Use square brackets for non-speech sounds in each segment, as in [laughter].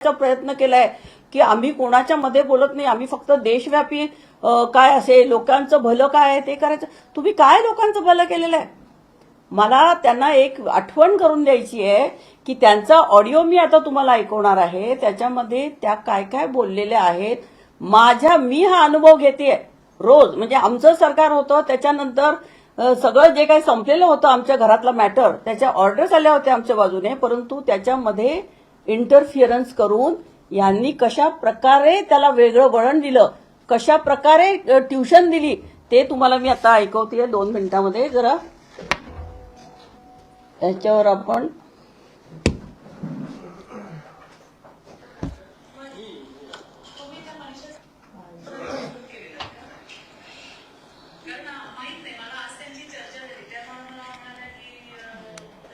चा प्रयत्न केलाय की आम्ही कोणाच्या मध्ये बोलत नाही आम्ही फक्त देशव्यापी काय असे लोकांचं भलं काय आहे ते करायचं. तुम्ही काय लोकांचं भलं केलेलं आहे? मला त्यांना एक आठवण करून द्यायची आहे की त्यांचा ऑडिओ मी आता तुम्हाला ऐकवणार आहे. त्याच्यामध्ये त्या काय काय बोललेल्या आहेत. माझ्या मी हा अनुभव घेते रोज म्हणजे आमचं सरकार होतं त्याच्यानंतर सगळं जे काही संपलेलं होतं आमच्या घरातलं मॅटर त्याच्या ऑर्डर्स आल्या होत्या आमच्या बाजूने परंतु त्याच्यामध्ये इंटरफिअरन्स करून यांनी कशा प्रकारे त्याला वेगळं वळण दिलं कशा प्रकारे ट्युशन दिली ते तुम्हाला मी आता ऐकवते दोन मिनिटांमध्ये जरा याच्यावर आपण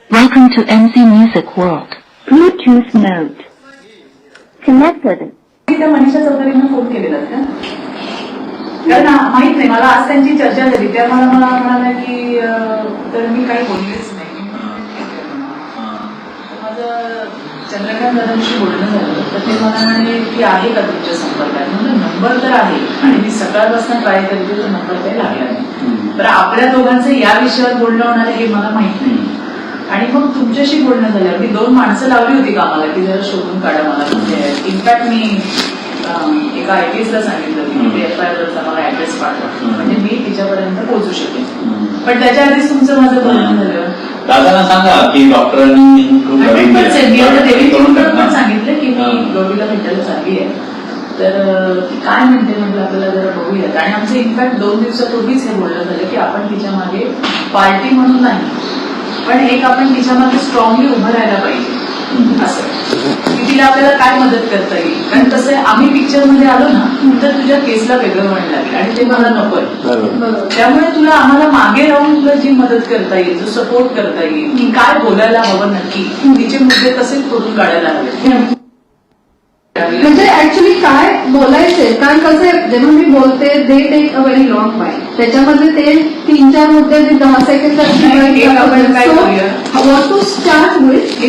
Welcome to MC Music World. Bluetooth mode. Connected. मी त्या मनीषा चौधरींना फोन केलेला का कारण आ- माहीत नाही मला आज त्यांची चर्चा झाली. त्या मला मला म्हणाल्या की अं, तर मी काही बोललेच नाही. तर माझं चंद्रकांत दादांशी बोलणं झालं. तर ते मला म्हणाले की आहे का तुमच्या संपर्कात? म्हणलं नंबर तर आहे. आणि मी सकाळपासून ट्राय करते तो नंबर काही लागला नाही. बरं आपल्या दोघांचं या विषयावर बोलणं होणार हे मला माहीत नाही. आणि मग तुमच्याशी बोलणं झालं मी दोन माणसं लावली होती कामाला की जरा शोधून काढा मला म्हणजे इनफॅक्ट मी एका आयपीएस ला सांगितलं की ते एफ आय आरचा मला ऍड्रेस पाठवा. म्हणजे मी तिच्यापर्यंत पोहोचू शकेन. पण त्याच्या आधीच तुमचं माझं बोलणं झालं दादांना सांगा की डॉक्टरांनी मी आता देवी पण. सांगितलं की मी. गौरीला भेटायला चालली आहे. तर काय म्हणते म्हटलं आपल्याला जरा बघूयात. आणि आमचं इनफॅक्ट दोन दिवसापूर्वीच हे बोलणं झालं की आपण तिच्यामागे पार्टी म्हणून नाही पण एक आपण तिच्यामागे स्ट्रॉंगली उभं राहायला पाहिजे. असं. की तिला आपल्याला काय मदत करता येईल? कारण आहे आम्ही पिक्चरमध्ये आलो ना तर तुझ्या केसला वेगळं लागेल. आणि ते मला नकोय. त्यामुळे तुला आम्हाला मागे राहून तुला जी मदत करता येईल जो सपोर्ट करता येईल की काय बोलायला हवं नक्की तिचे मुद्दे कसे खोडून काढायला हवे म्हणजे ऍक्च्युली काय बोलायचंय? कारण कसं जेव्हा मी बोलते they take a very long by त्याच्यामध्ये ते तीन चार मुद्दे जे दहा [laughs] करूया? वॉट टू स्टार्ट विथ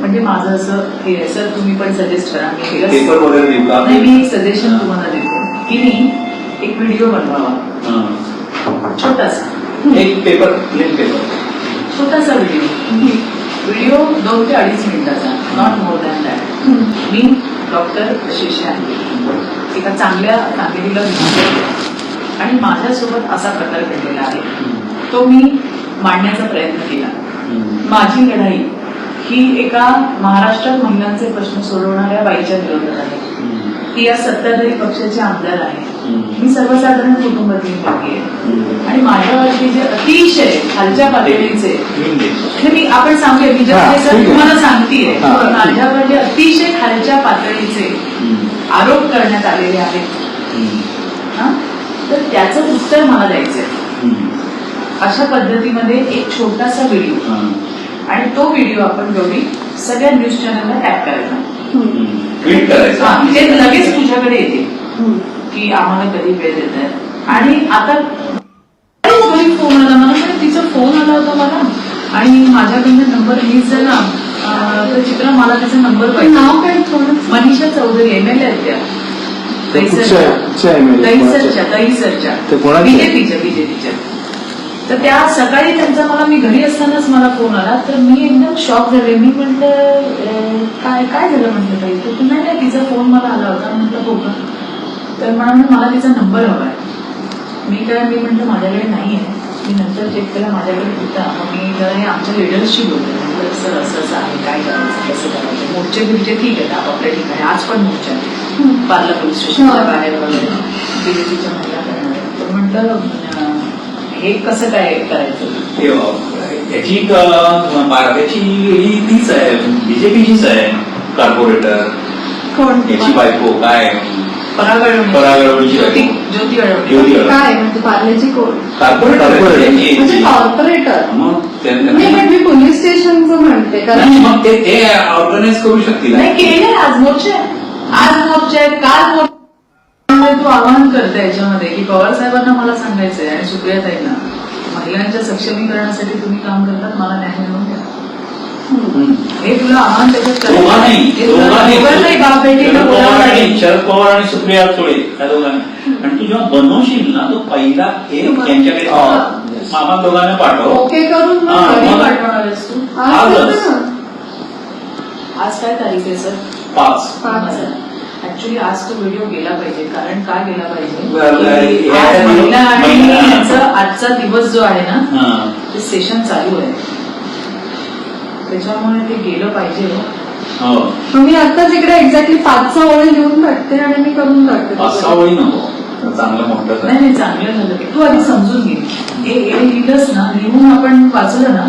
म्हणजे माझं असं हे आहे, सर तुम्ही पण सजेस्ट करा. मी पेपर वगैरे देऊ का? नाही मी एक सजेशन तुम्हाला देतो. की नाही एक व्हिडिओ बनवावा. हा. छोटासा. एक पेपर प्लेन पेपर छोटासा व्हिडिओ व्हिडिओ दोन ते अडीच मिनिटाचा नॉट मोर दॅन दॅट मी डॉक्टर शिष्य आहे एका चांगल्या फॅमिलीला आणि माझ्यासोबत असा प्रकार घडलेला आहे. तो मी मांडण्याचा प्रयत्न केला. माझी लढाई ही एका महाराष्ट्रात महिलांचे प्रश्न सोडवणाऱ्या बाईच्या विरोधात आहे. ती या सत्ताधारी पक्षाचे आमदार आहे मी सर्वसाधारण कुटुंबातील मुलगी आहे. आणि माझ्यावरती जे अतिशय खालच्या पातळीचे हे मी आपण सांगूया मी जे सर ठीक आहे. तुम्हाला सांगतेय. माझ्यावर जे अतिशय खालच्या पातळीचे आरोप करण्यात आलेले आहेत. हा? तर त्याचं उत्तर मला द्यायचंय. अशा पद्धतीमध्ये एक छोटासा व्हिडिओ. आणि तो व्हिडिओ आपण गौरी सगळ्या न्यूज चॅनलला करायचं. हा, ते लगेच तुझ्याकडे येते की आम्हाला कधी वेळ देत आहे आणि आता फोन आला मला म्हणे, तिचा फोन आला होता मला. आणि माझ्याकडनं नंबर मिस झाला तर चित्रा मला त्याचा नंबर पाहिजे. नाव काय थोडं? मनीषा चौधरी एम एल आहेत त्या? दहीसरच्या दहीसरच्या? बीजेपीच्या बीजेपीच्या तर त्या सकाळी त्यांचा मला मी घरी असतानाच मला फोन आला. तर मी एकदम शॉक झाले. मी म्हटलं काय काय झालं? म्हटलं ताई तर ती, नाही नाही तिचा फोन मला आला होता. म्हटलं हो का? तर मला म्हणे, मला तिचा नंबर हवा आहे मी काय मी म्हटलं माझ्याकडे नाही आहे मी नंतर चेक केला माझ्याकडे होता. मग मी जरा हे आमच्या लिडर्सशी बोलले सर असं असं आहे. काय करायचं? कसं करायचं? मोर्चे बिर्चे ठीक आहेत. आपापल्या ठिकाणी. आज पण मोर्चा पार्ला पोलीस स्टेशनच्या हा. बाहेर वगैरे. बीजेपीच्या महिला करणार. तर म्हटलं हे कसं काय करायचं? हे, अ, याची एक, अ, बार- याची ही तीच आहे. बीजेपीचीच आहे. कॉर्पोरेटर कोण? याची बायको. काय? ज्योती. ज्योती. काय म्हणजे पार्लेची कोण? कॉर्पोरेटर मी पोलीस स्टेशनचं म्हणते कारण नाही, मग ते ऑर्गनाईज करू शकतील. नाही केले आज मोर्चे. आज मोर्चे आहेत. काल मोर्चे. तू आवाहन करते याच्यामध्ये की पवार साहेबांना मला सांगायचंय आणि सुप्रियाताईंना. महिलांच्या सक्षमीकरणासाठी तुम्ही काम करतात मला न्याय मिळवून द्या. हे तुला आव्हान त्याच्यात शरद पवार आणि सुप्रिया सुळे त्या दोघांना. आणि तू जेव्हा बनवशील ना तो पहिला एक यांच्याकडे हा. मामा दोघांना पाठव. ओके करून पाठवणार आज आजच. काय तारीख आहे सर? पाच. पाच. ऍक्च्युली आज तो व्हिडिओ गेला पाहिजे. कारण का गेला पाहिजे? महिला आणि आजचा दिवस जो आहे ना. ते सेशन चालू आहे. त्याच्यामुळे ते गेलं पाहिजे हो. हो. मग मी आताच इकडे एक्झॅक्टली पाच सहा ओळी लिहून टाकते आणि मी करून टाकते पाच सहा वळी नको. चांगलं मोठं नाही नाही चांगलं झालं. ते. तू आधी समजून घे. हे हे लिहिलंस ना लिहून आपण वाचलं ना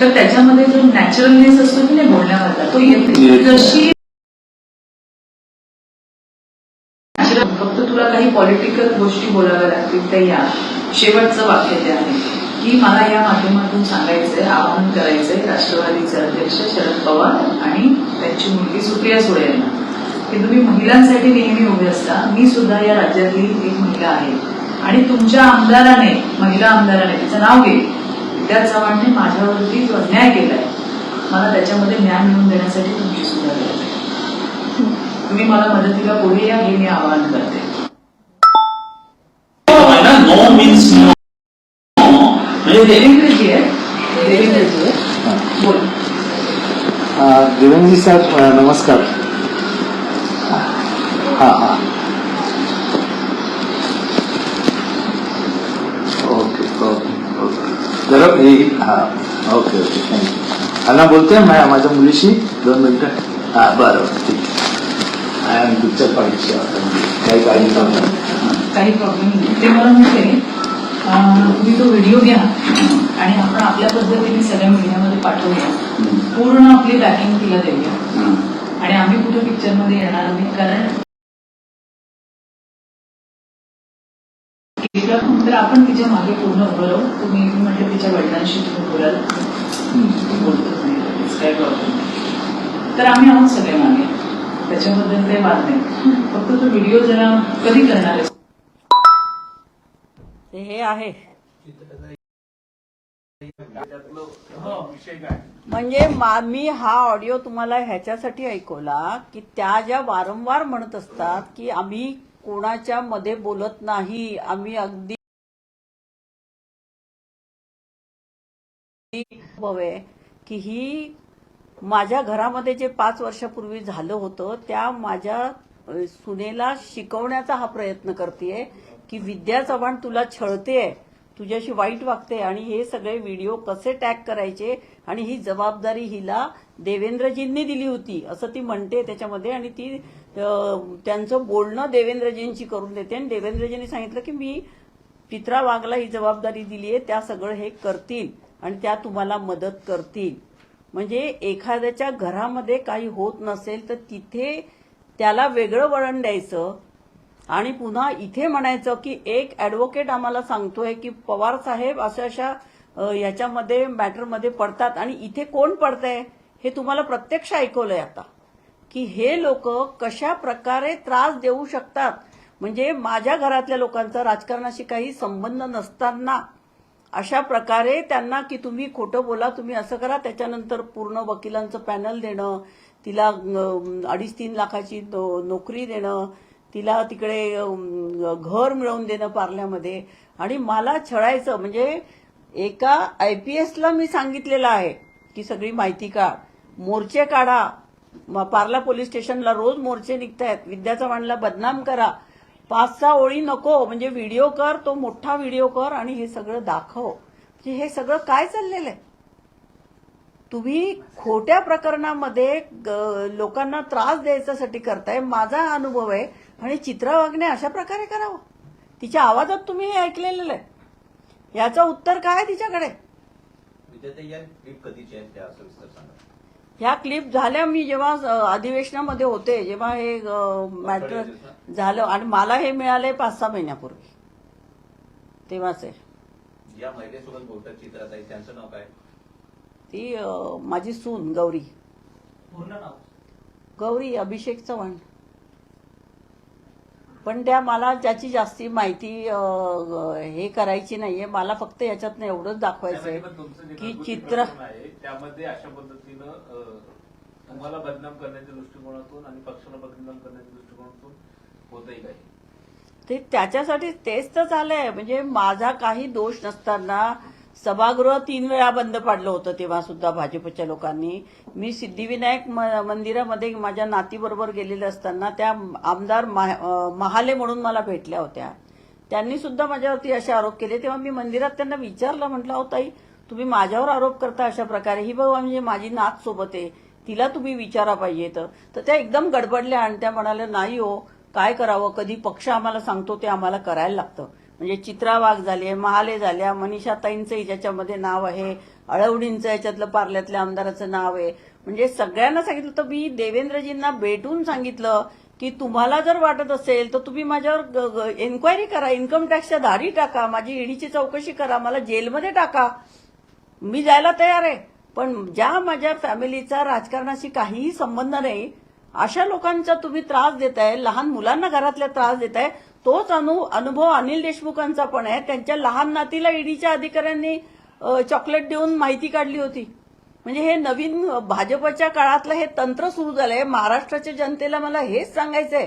तर त्याच्यामध्ये जो नॅचरलनेस असतो की नाही बोलण्यामधला तो येते. येतो. जशी फक्त तुला काही पॉलिटिकल गोष्टी बोलाव्या लागतील त्या या. शेवटचं वाक्य ते आहे. की मला या माध्यमातून सांगायचंय आवाहन करायचंय राष्ट्रवादीचे अध्यक्ष शरद पवार आणि त्यांची मुलगी सुप्रिया सुळे यांना. की तुम्ही महिलांसाठी नेहमी उभे असता. मी सुद्धा या राज्यातली एक महिला आहे. आणि तुमच्या आमदाराने महिला आमदाराने तिचं नाव घे. विद्या चव्हाणने माझ्यावरती जो अन्याय केलाय मला त्याच्यामध्ये न्याय मिळवून देण्यासाठी तुमची सुद्धा गरज आहे. तुम्ही मला मदतीला पुढे या हे मी आवाहन करते. नो म्हणजे देवेंद्रजी आहे देवेंद्रजी आहे बोल अं, देवेंद्रजी सर अं, नमस्कार हा हा ओके ओके ओके जरा हे हा ओके ओके थँक्यू अण्णा बोलतोय मा- माझ्या मुलीशी दोन मिनिटं। हा. बरं बरं ठीक आहे पिक्चर पाहिजे काही काळजी करू नका. काही प्रॉब्लेम नाही ते मला म्हणते तुम्ही तो व्हिडिओ घ्या आणि आपण आपल्या पद्धतीने सगळ्या मीडियामध्ये पाठवूया. पूर्ण आपली बॅकिंग तिला देऊया. आणि आम्ही कुठे पिक्चरमध्ये येणार नाही कारण तर आपण तिच्यामागे पूर्ण उभं राहू. तुम्ही मी म्हटलं म्हणजे तिच्या वडिलांशी तुम्ही बोलाल. बोलतच नाही लगेच, प्रॉब्लेम तर आम्ही आहोत सगळे मागे. त्याच्याबद्दल काही वाद नाही. फक्त तो व्हिडिओ जरा कधी करणार आहे? ते हे आहे. म्हणजे मी हा ऑडिओ तुम्हाला ह्याच्यासाठी ऐकवला की त्या ज्या वारंवार म्हणत असतात की आम्ही कोणाच्या मध्ये बोलत नाही आम्ही अगदी अनुभव की ही माझ्या घरामध्ये जे पाच वर्षापूर्वी झालं होतं त्या माझ्या सुनेला शिकवण्याचा हा प्रयत्न करते की विद्या चव्हाण तुला छळते तुझ्याशी वाईट वागते आणि हे सगळे व्हिडिओ कसे टॅग करायचे आणि ही जबाबदारी हिला देवेंद्रजींनी दिली होती असं ती म्हणते त्याच्यामध्ये आणि ती त्यांचं बोलणं देवेंद्रजींची करून देते. आणि देवेंद्रजींनी सांगितलं की मी पित्रा वाघला ही जबाबदारी दिली आहे त्या सगळं हे करतील आणि त्या तुम्हाला मदत करतील. म्हणजे एखाद्याच्या घरामध्ये काही होत नसेल तर तिथे त्याला वेगळं वळण द्यायचं आणि पुन्हा इथे म्हणायचं की एक ऍडव्होकेट आम्हाला सांगतोय की पवार साहेब अशा अशा याच्यामध्ये मॅटरमध्ये पडतात. आणि इथे कोण पडतंय हे तुम्हाला प्रत्यक्ष ऐकवलंय आता. की हे लोक कशा प्रकारे त्रास देऊ शकतात. म्हणजे माझ्या घरातल्या लोकांचा राजकारणाशी काही संबंध नसताना अशा प्रकारे त्यांना की तुम्ही खोटं बोला तुम्ही असं करा त्याच्यानंतर पूर्ण वकिलांचं पॅनल देणं तिला अडीच तीन लाखाची नो- नोकरी देणं तिला तिकडे घर मिळवून देणं पार्ल्यामध्ये. आणि मला छळायचं म्हणजे एका आय पी एसला मी सांगितलेलं आहे की सगळी माहिती काढ. मोर्चे काढा. पार्ला पोलीस स्टेशनला रोज मोर्चे निघतायत. विद्या चव्हाणला बदनाम करा. पाच सहा ओळी नको म्हणजे व्हिडिओ कर तो मोठा व्हिडिओ कर आणि हे सगळं दाखव. की हे सगळं काय चाललेलं आहे? तुम्ही खोट्या प्रकरणामध्ये ग- लोकांना त्रास द्यायच्यासाठी करताय. माझा हा अनुभव आहे आणि चित्रा वागणे अशा प्रकारे करावं. तिच्या आवाजात तुम्ही हे ऐकलेलं आहे. याचं उत्तर काय तिच्याकडे? ह्या क्लिप झाल्या मी जेव्हा अधिवेशनामध्ये होते जेव्हा हे मॅटर झालं. आणि मला हे मिळाले पाच सहा महिन्यापूर्वी. तेव्हाच आहे. या महिलेसोबत बोलतात चित्रात आहे त्यांचं नाव काय? ती माझी सून गौरी. पूर्ण नाव? गौरी अभिषेक चव्हाण. पण त्या मला त्याची जास्ती माहिती हे करायची नाहीये. मला फक्त याच्यातनं एवढंच दाखवायचंय की चित्र त्यामध्ये अशा पद्धतीनं तुम्हाला बदनाम करण्याच्या दृष्टिकोनातून आणि पक्षाला बदनाम करण्याच्या दृष्टिकोनातून होतही काही? ते त्याच्यासाठी तेच तर झालंय. म्हणजे माझा काही दोष नसताना सभागृह तीन वेळा बंद पाडलं होतं तेव्हा सुद्धा भाजपच्या लोकांनी. मी सिद्धिविनायक मंदिरामध्ये माझ्या नातीबरोबर गेलेले असताना त्या आमदार महाले म्हणून मला भेटल्या होत्या. त्यांनी सुद्धा माझ्यावरती असे आरोप केले. तेव्हा मी मंदिरात त्यांना विचारलं म्हटलं हो ताई तुम्ही माझ्यावर आरोप करता अशा प्रकारे? ही बाबा म्हणजे माझी नात सोबत आहे. तिला तुम्ही विचारा पाहिजे तर. तर त्या एकदम गडबडल्या आणि त्या म्हणाल्या नाही हो काय करावं? कधी पक्ष आम्हाला सांगतो ते आम्हाला करायला लागतं. म्हणजे चित्रा वाघ झाले महाले झाल्या मनीषाताईंचं ज्याच्यामध्ये नाव आहे अळवडींचं याच्यातलं पार्ल्यातल्या आमदाराचं नाव आहे. म्हणजे सगळ्यांना सांगितलं तर मी देवेंद्रजींना भेटून सांगितलं की तुम्हाला जर वाटत असेल तर तुम्ही माझ्यावर एन्क्वायरी करा इन्कम टॅक्सच्या धारी टाका माझी ईडीची चौकशी करा मला जेलमध्ये टाका. मी जायला तयार आहे पण ज्या माझ्या फॅमिलीचा राजकारणाशी काहीही संबंध नाही अशा लोकांचा तुम्ही त्रास देताय लहान मुलांना घरातल्या त्रास देताय तोच अनु अनुभव अनिल देशमुखांचा पण आहे. त्यांच्या लहान नातीला ईडीच्या अधिकाऱ्यांनी चॉकलेट देऊन माहिती काढली होती. म्हणजे हे नवीन भाजपच्या काळातलं हे तंत्र सुरू झालंय. महाराष्ट्राच्या जनतेला मला हेच सांगायचंय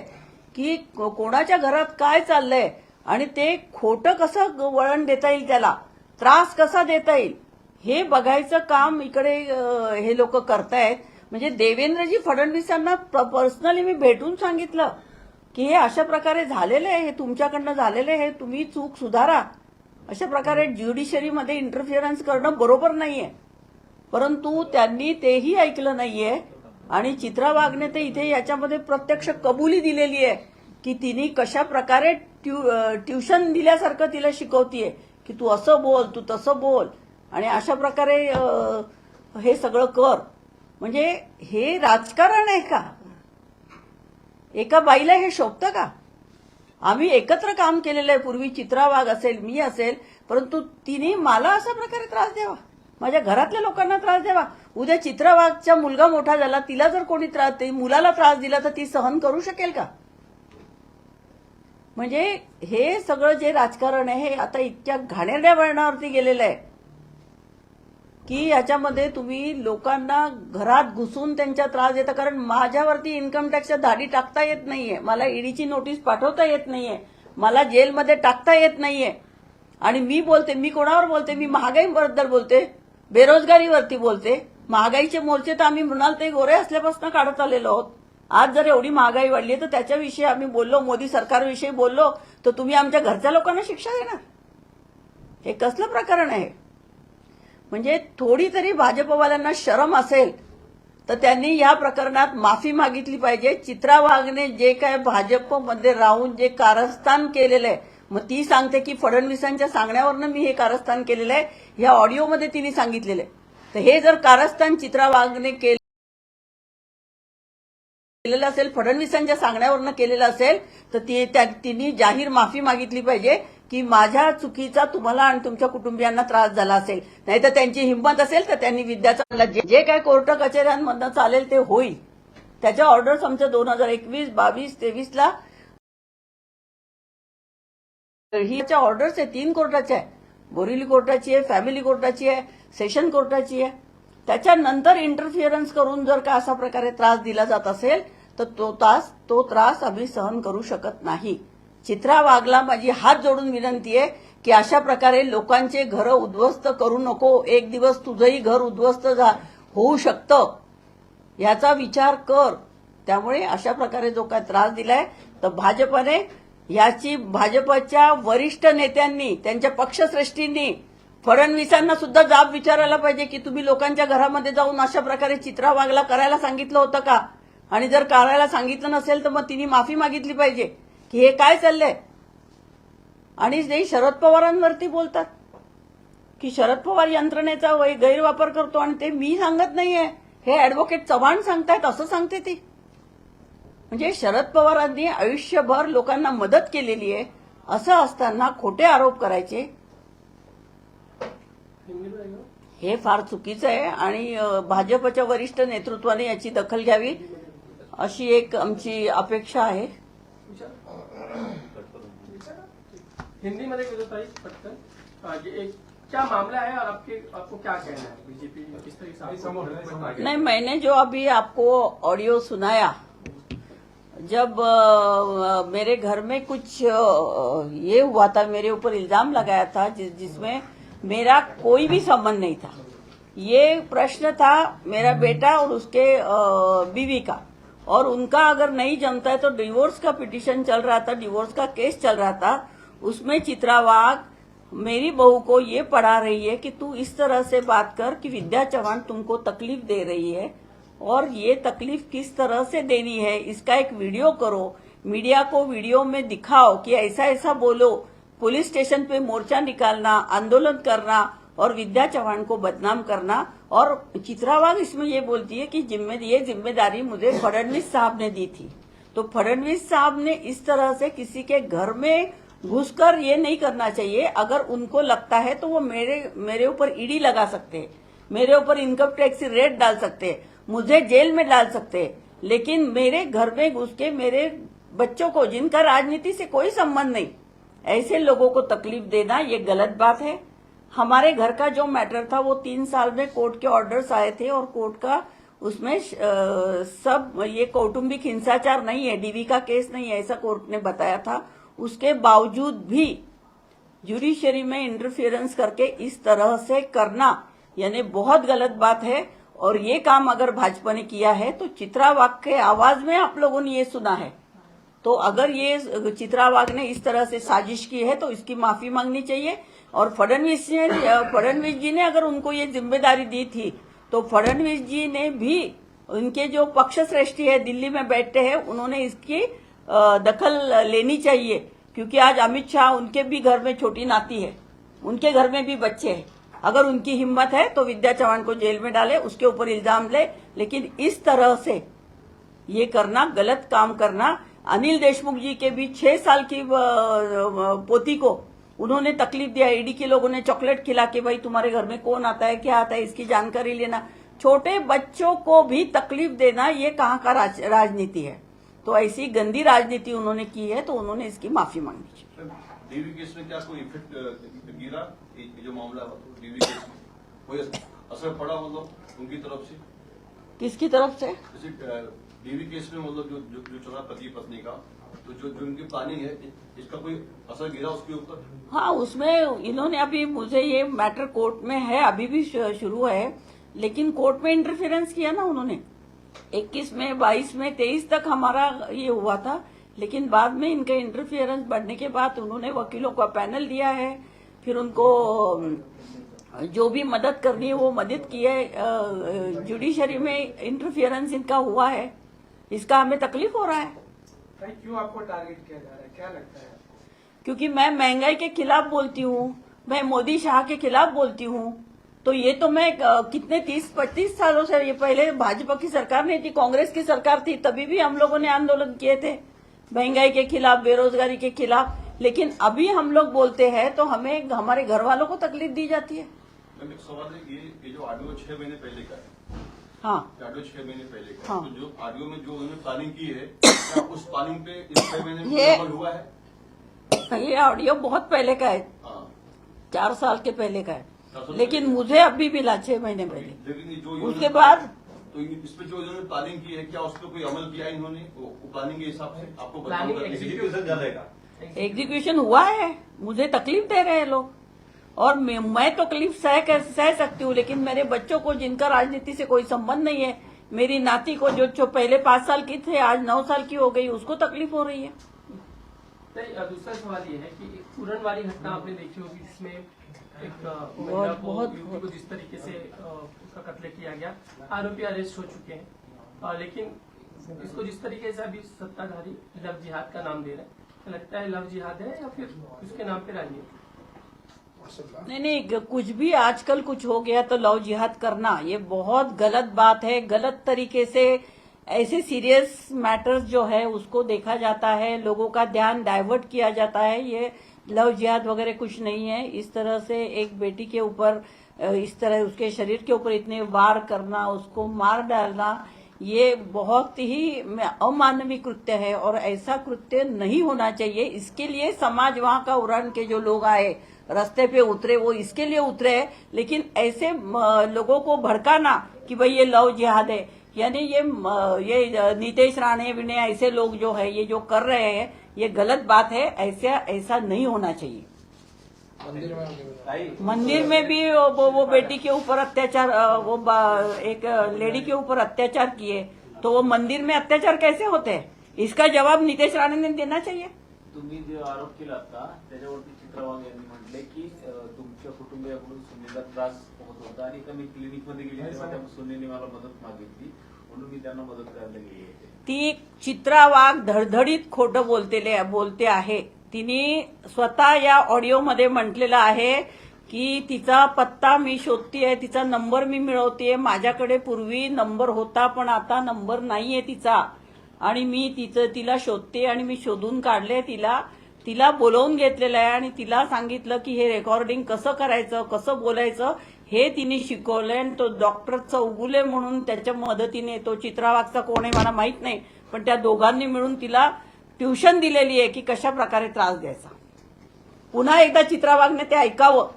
की कोणाच्या घरात काय चाललंय आणि ते खोटं कसं वळण देता येईल त्याला? त्रास कसा देता येईल? हे बघायचं काम इकडे हे लोक करतायत. म्हणजे देवेंद्रजी फडणवीसांना पर्सनली मी भेटून सांगितलं. की हे अशा प्रकारे झालेलं आहे हे तुमच्याकडनं झालेलं आहे हे तुम्ही चूक सुधारा. अशा प्रकारे ज्युडिशरीमध्ये इंटरफिअरन्स करणं बरोबर नाहीये. परंतु त्यांनी तेही ऐकलं नाहीये आणि चित्रा वाघने तर इथे याच्यामध्ये प्रत्यक्ष कबुली दिलेली आहे की तिने कशा प्रकारे ट्यू ट्युशन दिल्यासारखं तिला शिकवतीये की तू असं बोल तू तसं बोल. आणि अशा प्रकारे हे सगळं कर. म्हणजे हे राजकारण आहे का? एका बाईला हे शोभतं का? आम्ही एकत्र काम केलेलं आहे पूर्वी चित्रा वाघ असेल मी असेल परंतु तिने मला अशा प्रकारे त्रास द्यावा. माझ्या घरातल्या लोकांना त्रास द्यावा. उद्या चित्रा वाघचा मुलगा मोठा झाला तिला जर कोणी त्रास मुलाला त्रास दिला तर ती सहन करू शकेल का? म्हणजे हे सगळं जे राजकारण आहे हे आता इतक्या घाणेरड्या वळणावरती गेलेलं आहे. की याच्यामध्ये तुम्ही लोकांना घरात घुसून त्यांच्या त्रास देता. कारण माझ्यावरती इन्कम टॅक्सच्या धाडी टाकता येत नाहीये. मला ईडीची नोटीस पाठवता येत नाहीये. मला जेलमध्ये टाकता येत नाहीये. आणि मी बोलते मी कोणावर बोलते? मी महागाईबद्दल बोलते. बेरोजगारीवरती बोलते. महागाईचे मोर्चे तर आम्ही म्हणाल ते गोरे असल्यापासून काढत आलेलो आहोत. आज जर एवढी महागाई वाढली तर त्याच्याविषयी आम्ही बोललो मोदी सरकारविषयी बोललो तर तुम्ही आमच्या घरच्या लोकांना शिक्षा देणार. हे कसलं प्रकरण आहे? म्हणजे थोडी तरी भाजपवाल्यांना शरम असेल तर त्यांनी या प्रकरणात माफी मागितली पाहिजे. चित्रा वाघने जे काय भाजपमध्ये राहून जे कारस्थान केलेलं आहे मग ती सांगते की फडणवीसांच्या सांगण्यावरनं मी हे कारस्थान केलेलं आहे. या ऑडिओमध्ये तिने सांगितलेलं आहे. तर हे जर कारस्थान चित्रा वाघने केलं केलेलं असेल फडणवीसांच्या सांगण्यावरनं केलेलं असेल तर ती त्या- तिने जाहीर माफी मागितली पाहिजे. की माझ्या चुकीचा तुम्हाला आणि तुमच्या कुटुंबियांना त्रास झाला असेल. नाही तर त्यांची हिंमत असेल तर त्यांनी विद्याचा जे काही काय कोर्ट कचेऱ्यांमधनं चालेल ते होईल. त्याच्या ऑर्डर्स आमच्या दोन हजार एकवीस बावीस तेवीसला ही ऑर्डर्स आहे तीन कोर्टाच्या आहे. बोरिवली कोर्टाची आहे फॅमिली कोर्टाची आहे सेशन कोर्टाची आहे. त्याच्यानंतर इंटरफिअरन्स करून जर का अशा प्रकारे त्रास दिला जात असेल तर तो तास तो त्रास आम्ही सहन करू शकत नाही. चित्रा वाघला माझी हात जोडून विनंती आहे की अशा प्रकारे लोकांचे घरं उद्ध्वस्त करू नको एक दिवस तुझंही घर उद्ध्वस्त झा- होऊ शकतं याचा विचार कर. त्यामुळे अशा प्रकारे जो काय त्रास दिलाय तर भाजपने याची भाजपच्या वरिष्ठ नेत्यांनी त्यांच्या पक्षश्रेष्ठींनी फडणवीसांना सुद्धा जाब विचारायला पाहिजे की तुम्ही लोकांच्या घरामध्ये जाऊन अशा प्रकारे चित्रा वाघला करायला सांगितलं होतं का? आणि जर करायला सांगितलं नसेल तर मग तिने माफी मागितली पाहिजे. की हे काय चाललंय? आणि ते शरद पवारांवरती बोलतात की शरद पवार यंत्रणेचा वै- गैरवापर करतो आणि ते मी सांगत नाहीये. हे ऍडव्होकेट चव्हाण सांगतायत असं सांगते ती. म्हणजे शरद पवारांनी आयुष्यभर लोकांना मदत केलेली आहे असं असताना खोटे आरोप करायचे. हे फार चुकीचं आहे आणि भाजपच्या वरिष्ठ नेतृत्वाने याची दखल घ्यावी अशी एक आमची अपेक्षा आहे. हिंदी में देखो ताई पटकन। ये एक क्या मामला है और आपके आपको क्या कहना है? बीजेपी किस तरीके से नहीं मैंने जो अभी आपको ऑडियो सुनाया जब अ, मेरे घर में कुछ अ, ये हुआ था मेरे ऊपर इल्ज़ाम लगाया था जिस जिसमें मेरा कोई भी संबंध नहीं था। ये प्रश्न था मेरा बेटा और उसके बीवी का। और उनका अगर नहीं जमता है तो डिवोर्स का पिटीशन चल रहा था डिवोर्स का केस चल रहा था उसमें चित्रा वाघ मेरी बहू को ये पढ़ा रही है कि तू इस तरह से बात कर कि विद्या चौहान तुमको तकलीफ़ दे रही है। और ये तकलीफ़ किस तरह से देनी है, इसका एक वीडियो करो। मीडिया को वीडियो में दिखाओ कि ऐसा ऐसा बोलो। पुलिस स्टेशन पे मोर्चा निकालना, आंदोलन करना और विद्या चौहान को बदनाम करना। और चित्रावाग इसमें ये बोलती है कि जिम्मे, ये ज़िम्मेदारी मुझे फडणवीस साहब ने दी थी। तो फडणवीस साहब ने इस तरह से किसी के घर में घुसकर ये नहीं करना चाहिए। अगर उनको लगता है तो वो मेरे मेरे ऊपर ईडी लगा सकते हैं मेरे ऊपर इनकम टैक्स रेट डाल सकते हैं मुझे जेल में डाल सकते। हैं लेकिन मेरे घर में घुस के मेरे बच्चों को, जिनका राजनीति से कोई संबंध नहीं, ऐसे लोगों को तकलीफ़ देना ये गलत बात है। हमारे घर का जो मैटर था, वो तीन साल में कोर्ट के ऑर्डर्स आए थे और कोर्ट का उसमें सब ये कौटुंबिक हिंसाचार नहीं है डीवी का केस नहीं है, ऐसा कोर्ट ने बताया था। उसके बावजूद भी जुडिशरी में इंटरफियरेंस करके इस तरह से करना, यानी बहुत गलत बात है। और ये काम अगर भाजपा ने किया है तो चित्रा वाघ के आवाज़ में आप लोगों ने ये सुना है। तो अगर ये चित्रा वाघ ने इस तरह से साजिश की है तो इसकी माफ़ी मांगनी चाहिए। और फडणवीस ने, फडणवीस जी ने अगर उनको ये ज़िम्मेदारी दी थी तो फडणवीस जी ने भी उनके जो पक्ष श्रेष्ठी है, दिल्ली में बैठते हैं, उन्होंने इसकी दखल लेनी चाहिए क्योंकि आज अमित शाह उनके भी घर में छोटी नाती है उनके घर में भी बच्चे हैं। अगर उनकी हिम्मत है तो विद्या चौहान को जेल में डाले उसके ऊपर इल्ज़ाम ले लेकिन इस तरह से ये करना गलत काम करना अनिल देशमुख जी के भी छह साल की पोती को उन्होंने तकलीफ़ दिया ईडी के लोगों ने चॉकलेट खिला के भाई तुम्हारे घर में कौन आता है क्या आता है इसकी जानकारी लेना। छोटे बच्चों को भी तकलीफ़ देना ये कहाँ का राज, राजनीति है? तो ऐसी गंदी राजनीति उन्होंने की है तो उन्होंने इसकी माफ़ी मांगनी चाहिए। डीवी केस में क्या कोई इफ़ेक्ट गिरा? जो मामला डीवी केस में? कोई असर पड़ा मतलब उनकी तरफ़ से? किसकी तरफ़ से? डीवी केस में मतलब जो जो, जो चला पति पत्नी का तो जो जो उनकी प्लानिंग है इसका कोई असर गिरा उसके ऊपर? हाँ उसमें इन्होंने अभी मुझे ये मैटर कोर्ट में है अभी भी शुरू है लेकिन कोर्ट में इंटरफेरेंस किया ना उन्होंने। 21 में 22 में 23 तक हमारा ये हुआ था। लेकिन बाद में इनके इंटरफियरेंस बढ़ने के बाद उन्होंने वकीलों का पैनल दिया है। फिर उनको जो भी मदद करनी है वो मदद की है। जुडिशरी में इंटरफियरेंस इनका हुआ है। इसका हमें तकलीफ़ हो रहा है। क्यों आपको टारगेट किया जा रहा है? क्या लगता है क्योंकि मैं महँगाई के खिलाफ बोलती हूँ। मैं मोदी शाह के खिलाफ बोलती हूँ। तो ये तो मैं कितने तीस पच्चीस सालों से ये पहले भाजपा की सरकार नहीं थी कांग्रेस की सरकार थी तभी भी हम लोगों ने आंदोलन किए थे महँगाई के खिलाफ बेरोजगारी के खिलाफ। लेकिन अभी हम लोग बोलते हैं तो हमें हमारे घर वालों को तकलीफ़ दी जाती है। सवाल है ये ये जो ऑडियो छह महीने पहले का है। हाँ। ऑडियो छह महीने पहले का हाँ। तो जो ऑडियो में जो उन्होंने प्लानिंग की है उस प्लानिंग पे इस छह महीने हुआ है? ये ऑडियो बहुत पहले का है। हाँ। चार साल के पहले का है। लेकिन। मुझे अभी मिला छह महीने पहले। उसके बाद तो इस पे जो इन्होंने प्लानिंग की है क्या उस पर कोई अमल किया इन्होंने? वो प्लानिंग के हिसाब से आपको एग्जीक्यूशन हुआ है। मुझे तकलीफ़ दे रहे हैं लोग। और मैं, मैं तो तकलीफ़ सह कर सह सकती हूँ लेकिन मेरे बच्चों को जिनका राजनीति से कोई संबंध नहीं है मेरी नाती को जो जो पहले पाँच साल की थे आज नौ साल की हो गई उसको तकलीफ़ हो रही है। दूसरा सवाल ये है कि उड़न वाली घटना आपने देखी होगी जिसमें एक महिला को युवती को जिस तरीके से उसका कत्ल किया गया आरोपी अरेस्ट हो चुके हैं। लेकिन इसको जिस तरीके से अभी सत्ताधारी लव जिहाद का नाम दे रहे हैं लगता है लव जिहाद है या फिर उसके नाम पे राजनीति नहीं नहीं कुछ भी आजकल कुछ हो गया तो लव जिहाद करना ये बहुत गलत बात है। गलत तरीके से ऐसे सीरियस मैटर्स जो है उसको देखा जाता है लोगों का ध्यान डाइवर्ट किया जाता है। ये लव जिहाद वगैरह कुछ नहीं है। इस तरह से एक बेटी के ऊपर इस तरह उसके शरीर के ऊपर इतने वार करना, उसको मार डालना, ये बहुत ही अमानवीय कृत्य है और ऐसा कृत्य नहीं होना चाहिए। इसके लिए समाज वहाँ का उड़ान के जो लोग आए, रास्ते पे उतरे, वो इसके लिए उतरे, लेकिन ऐसे लोगों को भड़काना कि भाई ये लव जिहाद है। यानी ये ये नीतीश राणे, विनय, ऐसे लोग जो है, ये जो कर रहे हैं ये गलत बात है ऐसा ऐसा नहीं होना चाहिए। मंदिर में भी वो, वो, वो बेटी के ऊपर अत्याचार वो एक लेडी के ऊपर अत्याचार किए तो वो मंदिर में अत्याचार कैसे होते हैं? इसका जवाब नितेश राणे ने देना चाहिए। तुम्ही जो आरोप केला आता त्याच्यावरती चित्रवाग यांनी म्हटले की तुमच्या कुटुंबियाकडून सुनीला त्रास होत होता आणि एका मी क्लिनिक मध्ये गेली तेव्हा त्या सुनीने मला मदत मागितली. म्हणून मी त्यांना मदत करायला गेली होते ती चित्रा वाघ धडधडीत खोटं बोलतेले बोलते आहे. तिने स्वतः या ऑडिओमध्ये म्हटलेलं आहे की तिचा पत्ता मी शोधतीये तिचा नंबर मी मिळवतेय. माझ्याकडे पूर्वी नंबर होता पण आता नंबर नाहीये तिचा. आणि मी तिचं तिला शोधते आणि मी शोधून काढले. तिला तिला बोलवून घेतलेलं आहे आणि तिला सांगितलं की हे रेकॉर्डिंग कसं करायचं कसं बोलायचं हे तिने शिकवलंय आणि तो डॉक्टर चौगुले म्हणून त्याच्या मदतीने तो चित्रावागचा कोण आहे मला माहीत नाही पण त्या दोघांनी मिळून तिला ट्युशन दिलेली आहे की कशा प्रकारे त्रास द्यायचा. पुन्हा एकदा चित्रावागने ते ऐकावं.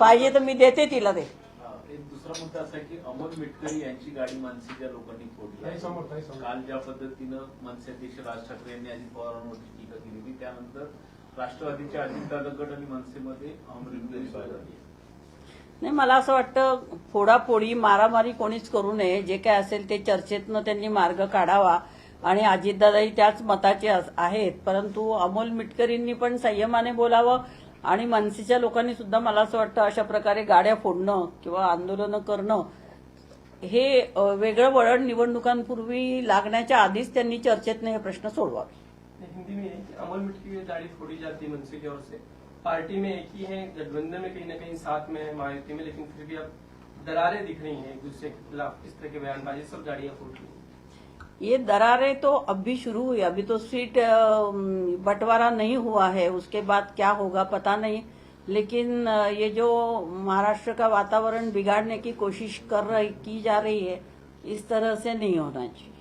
पाहिजे तर मी देते तिला ते. दुसरा मुद्दा असा की अमोल मिटकरी यांची गाडी मनसेच्या लोकांनी फोडली काल ज्या पद्धतीनं मनसे अध्यक्ष राज ठाकरे यांनी अजित पवारांवरती टीका केली होती त्यानंतर राष्ट्रवादीच्या अजितदादा गट आणि मनसेमध्ये अमोल मिटकरी नाही मला असं वाटतं फोडाफोडी मारामारी कोणीच करू नये. जे काय असेल ते चर्चेतनं त्यांनी मार्ग काढावा. आणि अजितदादाही त्याच मताचे अस- आहेत. परंतु अमोल मिटकरींनी पण संयमाने बोलावं. आणि मनसेच्या लोकांनी सुद्धा मला असं वाटतं अशा प्रकारे गाड्या फोडणं किंवा आंदोलनं करणं हे वेगळं वळण निवडणुकांपूर्वी लागण्याच्या आधीच त्यांनी चर्चेतनं हे प्रश्न सोडवावे. हिंदी में अमल मिट्टी गाड़ी फोड़ी जाती मनसे की ओर से पार्टी में एक ही है, गठबंधन में कहीं ना कहीं साथ में है मायावती में, लेकिन फिर भी अब दरारें दिख रही हैं एक दूसरे के खिलाफ, इस तरह के बयानबाजी, सब गाड़ियाँ फूट रही ये दरारें तो अब भी शुरू हुई, अभी तो सीट बंटवारा नहीं हुआ है, उसके बाद क्या होगा पता नहीं, लेकिन ये जो महाराष्ट्र का वातावरण बिगाड़ने की कोशिश कर रही, की जा रही है, इस तरह से नहीं होना चाहिए।